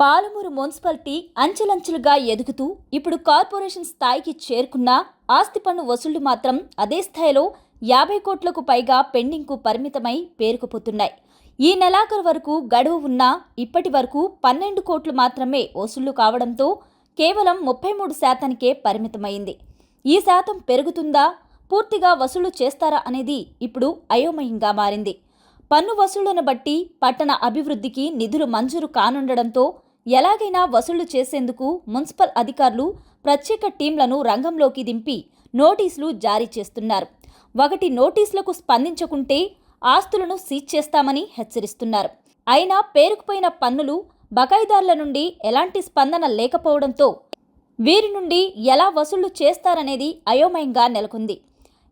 Palamuru municipality అంచెలంచెలుగా ఎదుగుతూ ఇప్పుడు కార్పొరేషన్ స్థాయికి చేరుకున్న ఆస్తి పన్ను వసూళ్ళు మాత్రం అదే స్థాయిలో యాభై కోట్లకు పైగా పెండింగ్కు పరిమితమై పేరుకుపోతున్నాయి. ఈ నెలాఖరు వరకు గడువు ఉన్నా ఇప్పటి వరకు పన్నెండు కోట్లు మాత్రమే వసూళ్ళు కావడంతో కేవలం ముప్పై మూడు శాతానికే పరిమితమైంది. ఈ శాతం పెరుగుతుందా? పూర్తిగా వసూలు చేస్తారా అనేది ఇప్పుడు అయోమయంగా మారింది. పన్ను వసూళ్ళను బట్టి పట్టణ అభివృద్ధికి నిధులు మంజూరు కానుండడంతో ఎలాగైనా వసూళ్ళు చేసేందుకు మున్సిపల్ అధికారులు ప్రత్యేక టీంలను రంగంలోకి దింపి నోటీసులు జారీ చేస్తున్నారు. ఒకటి నోటీసులకు స్పందించకుంటే ఆస్తులను సీజ్ చేస్తామని హెచ్చరిస్తున్నారు. అయినా పేరుకుపోయిన పన్నులు బకాయిదారుల నుండి ఎలాంటి స్పందన లేకపోవడంతో వీరి నుండి ఎలా వసూళ్ళు చేస్తారనేది అయోమయంగా నెలకొంది.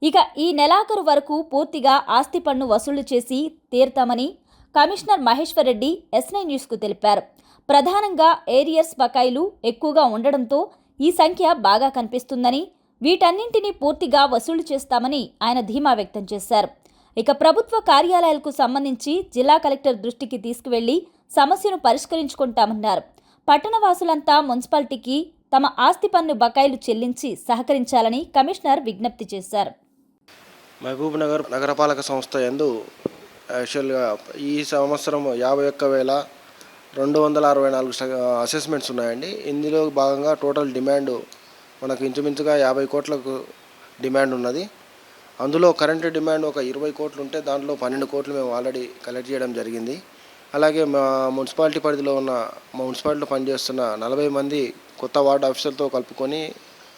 ఇక ఈ నెలాఖరు వరకు పూర్తిగా ఆస్తి పన్ను వసూలు చేసి తీరుతామని కమిషనర్ మహేశ్వర్ రెడ్డి ఎస్ఐ న్యూస్కు తెలిపారు. ప్రధానంగా ఏరియర్స్ బకాయిలు ఎక్కువగా ఉండడంతో ఈ సంఖ్య బాగా కనిపిస్తుందని వీటన్నింటినీ పూర్తిగా వసూలు చేస్తామని ఆయన ధీమా వ్యక్తం చేశారు. ఇక ప్రభుత్వ కార్యాలయాలకు సంబంధించి జిల్లా కలెక్టర్ దృష్టికి తీసుకువెళ్ళి సమస్యను పరిష్కరించుకుంటామన్నారు. పట్టణవాసులంతా మున్సిపాలిటీకి తమ ఆస్తి పన్ను బకాయిలు చెల్లించి సహకరించాలని కమిషనర్ విజ్ఞప్తి చేశారు. మహబూబ్ నగర్ నగరపాలక సంస్థ ఎందు యాక్చువల్గా ఈ సంవత్సరం యాభై ఒక్క వేల రెండు వందల అరవై నాలుగు అసెస్మెంట్స్ ఉన్నాయండి. ఇందులో భాగంగా టోటల్ డిమాండ్ మనకు ఇంచుమించుగా యాభై కోట్లకు డిమాండ్ ఉన్నది. అందులో కరెంట్ డిమాండ్ ఒక ఇరవై కోట్లు ఉంటే దాంట్లో పన్నెండు కోట్లు మేము ఆల్రెడీ కలెక్ట్ చేయడం జరిగింది. అలాగే మా మున్సిపాలిటీ పరిధిలో ఉన్న మా మున్సిపాలిటీలో పనిచేస్తున్న నలభై మంది కొత్త వార్డు ఆఫీసర్తో కలుపుకొని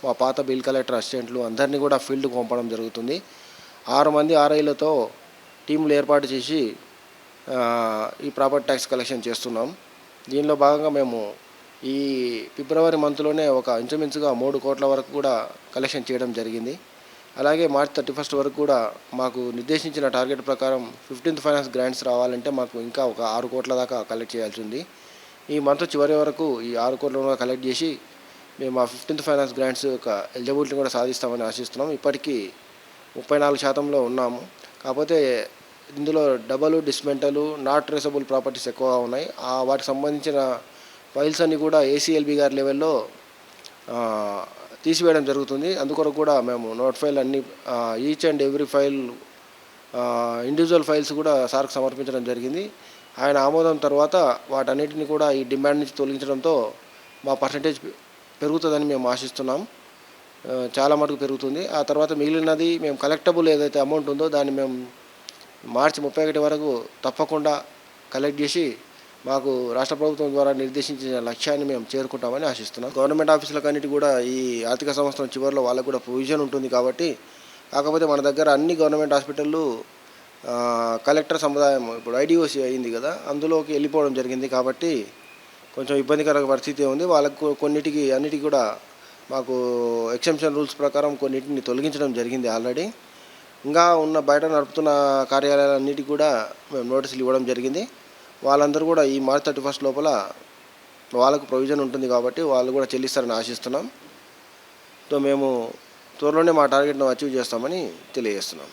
మా పాత బిల్ కలెక్టర్ అసిస్టెంట్లు అందరినీ కూడా ఫీల్డ్కి పంపడం జరుగుతుంది. ఆరు మంది ఆర్ఐలతో టీంలు ఏర్పాటు చేసి ఈ ప్రాపర్టీ ట్యాక్స్ కలెక్షన్ చేస్తున్నాం. దీనిలో భాగంగా మేము ఈ ఫిబ్రవరి మంత్లోనే ఒక ఇంచుమించుగా మూడు కోట్ల వరకు కూడా కలెక్షన్ చేయడం జరిగింది. అలాగే మార్చ్ థర్టీ ఫస్ట్ వరకు కూడా మాకు నిర్దేశించిన టార్గెట్ ప్రకారం ఫిఫ్టీన్త్ ఫైనాన్స్ గ్రాంట్స్ రావాలంటే మాకు ఇంకా ఒక ఆరు కోట్ల దాకా కలెక్ట్ చేయాల్సి ఉంది. ఈ మంత్ చివరి వరకు ఈ ఆరు కోట్ల కలెక్ట్ చేసి మేము ఆ ఫిఫ్టీన్త్ ఫైనాన్స్ గ్రాంట్స్ యొక్క ఎలిజిబిలిటీ కూడా సాధిస్తామని ఆశిస్తున్నాం. ఇప్పటికీ ముప్పై నాలుగు శాతంలో ఉన్నాము. కాకపోతే ఇందులో డబల్ డిస్మెంటలు నాట్ ట్రేసబుల్ ప్రాపర్టీస్ ఎక్కువగా ఉన్నాయి. ఆ వాటికి సంబంధించిన ఫైల్స్ అన్నీ కూడా ఏసీఎల్బి గారి లెవెల్లో తీసివేయడం జరుగుతుంది. అందుకొరకు కూడా మేము నోట్ ఫైల్ అన్ని each and every file individual files కూడా సార్కు సమర్పించడం జరిగింది. ఆయన ఆమోదం తర్వాత వాటన్నిటిని కూడా ఈ డిమాండ్ నుంచి తొలగించడంతో మా పర్సంటేజ్ పెరుగుతుందని మేము ఆశిస్తున్నాం. చాలా మటుకు పెరుగుతుంది. ఆ తర్వాత మిగిలినది మేము కలెక్టబుల్ ఏదైతే అమౌంట్ ఉందో దాన్ని మేము మార్చి ముప్పై ఒకటి వరకు తప్పకుండా కలెక్ట్ చేసి మాకు రాష్ట్ర ప్రభుత్వం ద్వారా నిర్దేశించిన లక్ష్యాన్ని మేము చేరుకుంటామని ఆశిస్తున్నాం. గవర్నమెంట్ ఆఫీసులకు అన్నిటి కూడా ఈ ఆర్థిక సంవత్సరం చివరిలో వాళ్ళకు కూడా ప్రొవిజన్ ఉంటుంది కాబట్టి కాకపోతే మన దగ్గర అన్ని గవర్నమెంట్ హాస్పిటళ్ళు కలెక్టర్ సముదాయం ఇప్పుడు ఐడిఓసి అయింది కదా అందులోకి వెళ్ళిపోవడం జరిగింది కాబట్టి కొంచెం ఇబ్బందికర పరిస్థితి ఉంది. వాళ్ళకు కొన్నిటికి అన్నిటికి కూడా మాకు ఎక్సెంప్షన్ రూల్స్ ప్రకారం కొన్నిటిని తొలగించడం జరిగింది ఆల్రెడీ ఇంకా ఉన్న బయట నడుపుతున్న కార్యాలయాలన్నిటికీ కూడా మేము నోటీసులు ఇవ్వడం జరిగింది. వాళ్ళందరూ కూడా ఈ మార్చ్ థర్టీ ఫస్ట్ లోపల వాళ్ళకు ప్రొవిజన్ ఉంటుంది కాబట్టి వాళ్ళు కూడా చెల్లిస్తారని ఆశిస్తున్నాం. సో మేము త్వరలోనే మా టార్గెట్ను అచీవ్ చేస్తామని తెలియజేస్తున్నాం.